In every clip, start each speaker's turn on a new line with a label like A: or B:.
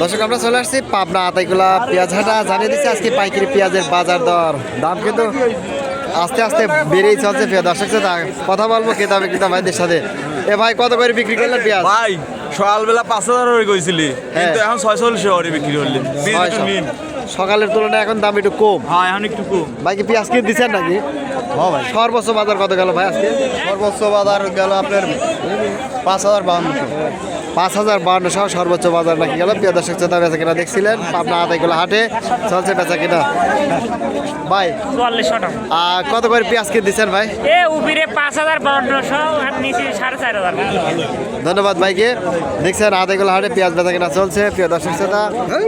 A: দর্শক আমরা চলে আসছি পাবনা আতাইগুলা পেঁয়াজ হাটা। জানিয়ে দিচ্ছি আজকে পাইকারি পেঁয়াজের বাজার দর। দাম কিন্তু আস্তে আস্তে বেড়েই চলছে পেঁয়াজ দর্শক কথা বলব কেতাবে কিতাব ভাইদের সাথে। এ ভাই কত করে বিক্রি করলেন পেঁয়াজ?
B: ভাই সকালবেলা পাঁচ হাজার করে কইছিলি। কিন্তু এখন ছয়শো করে বিক্রি করলি
A: সকালের তুলনায় এখন দাম একটু কম।
B: হ্যাঁ এখন একটু কম।
A: ভাই কি পেঁয়াজ কিনে দিচ্ছেন নাকি?
C: হ্যাঁ ভাই।
A: সর্বোচ্চ বাজার কত গেল ভাই আজকে?
C: সর্বোচ্চ বাজার গেল আপনার পাঁচ হাজার বাউন্নশো
A: পাঁচ হাজার বান্ন সহ সর্বোচ্চ বাজার নাকি গেল। প্রিয় দর্শক শ্রোতা বেচা কিনা দেখছিলেন। পাবনা আতাইগুলা হাটে। চলছে বেচা কিনা। ভাই
D: চুয়াল্লিশশো
A: আর কত করে পেঁয়াজ কিনে দিচ্ছেন ভাই?
D: এ উবিরে পাঁচ হাজার বাউন্নশো আর নিচে সাড়ে চার হাজার।
A: ধন্যবাদ ভাইকে। দেখছেন আদাইগুলো হাটে পেঁয়াজ বেচা কিনা চলছে। প্রিয় দর্শক শ্রোতা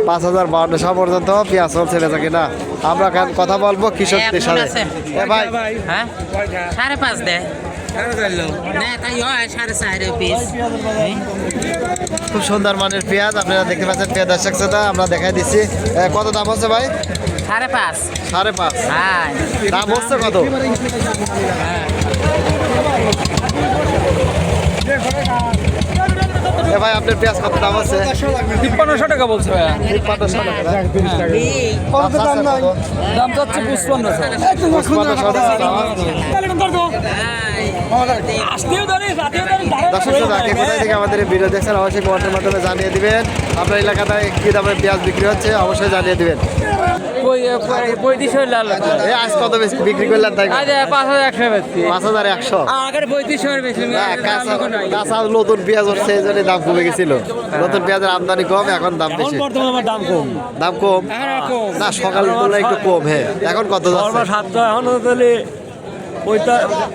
A: পাঁচ হাজার বাউন্নশো পর্যন্ত পেঁয়াজ চলছে বেচা কিনা। আমরা এখন কথা বলব কৃষকদের সাথে। ভাই।
E: হ্যাঁ? সাড়ে পাঁচ দেয় হয়
A: খুব সুন্দর মানের পেঁয়াজ আপনারা দেখতে পাচ্ছেন প্রিয় দর্শক শ্রোতা আমরা দেখাই দিচ্ছি। কত দাম হচ্ছে ভাই?
E: সাড়ে পাঁচ।
A: সাড়ে পাঁচ।
E: হ্যাঁ।
A: দাম হচ্ছে কত? ভাই আপনার পেঁয়াজ কত দাম আছে
F: তিপ্পান্নশো টাকা বলছে ভাইয়া।
A: তিপ্পান্নশো টাকা না? দাম নাই
F: দাম যাচ্ছে
A: দর্শক কোথায় থেকে আমাদের ভিডিও দেখছেন অবশ্যই কমেন্টের মাধ্যমে জানিয়ে দিবেন। আপনার এলাকাতে কি দামে পেঁয়াজ বিক্রি হচ্ছে অবশ্যই জানিয়ে দিবেন।
F: পঁয়ত্রিশ লাল
A: আজ কত বেশি বিক্রি করলেন তাই
F: পাঁচ হাজার একশো বেশি
A: পাঁচ হাজার একশো।
F: আগের পঁয়ত্রিশ বেশি
A: হ্যাঁ, কাঁচা কাঁচা নতুন পেঁয়াজ হচ্ছে এই জন্য দাম কমে গেছিল। নতুন পেঁয়াজের আমদানি কম এখন দাম বেশি।
F: দাম কম।
A: দাম কম?
F: কম।
A: না সকাল তুলনায় একটু কম হ্যাঁ। এখন কত যাচ্ছে?
F: সাতটা এখন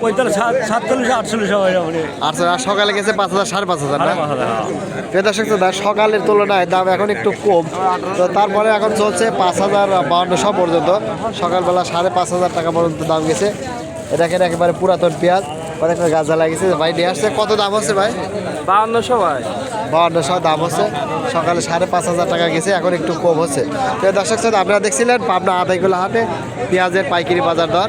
F: পঁয়তাল্লিশ সাতচল্লিশ আটচল্লিশ হয় মানে
A: আচ্ছা আর সকালে গেছে পাঁচ হাজার সাড়ে পাঁচ হাজার দর্শক শ্রোতা, সকালের তুলনায় দাম এখন একটু কম। তো তারপরে এখন চলছে পাঁচ হাজার বাউন্নশো পর্যন্ত। সকালবেলা সাড়ে পাঁচ হাজার টাকা পর্যন্ত দাম গেছে। এটা এখানে একেবারে পুরাতন পেঁয়াজ। অনেক গাজা লাগিয়েছে। ভাই নিয়ে আসছে। কত দাম হচ্ছে ভাই?
F: বাউন্নশো ভাই।
A: বাউন্নশো দাম হচ্ছে। সকালে সাড়ে পাঁচ হাজার টাকা গেছে। এখন একটু কম হচ্ছে। প্রিয় দর্শক শ্রোতা, আপনারা দেখছিলেন পাবনা আদাইগুলো হাটে পেঁয়াজের পাইকারি বাজার দর।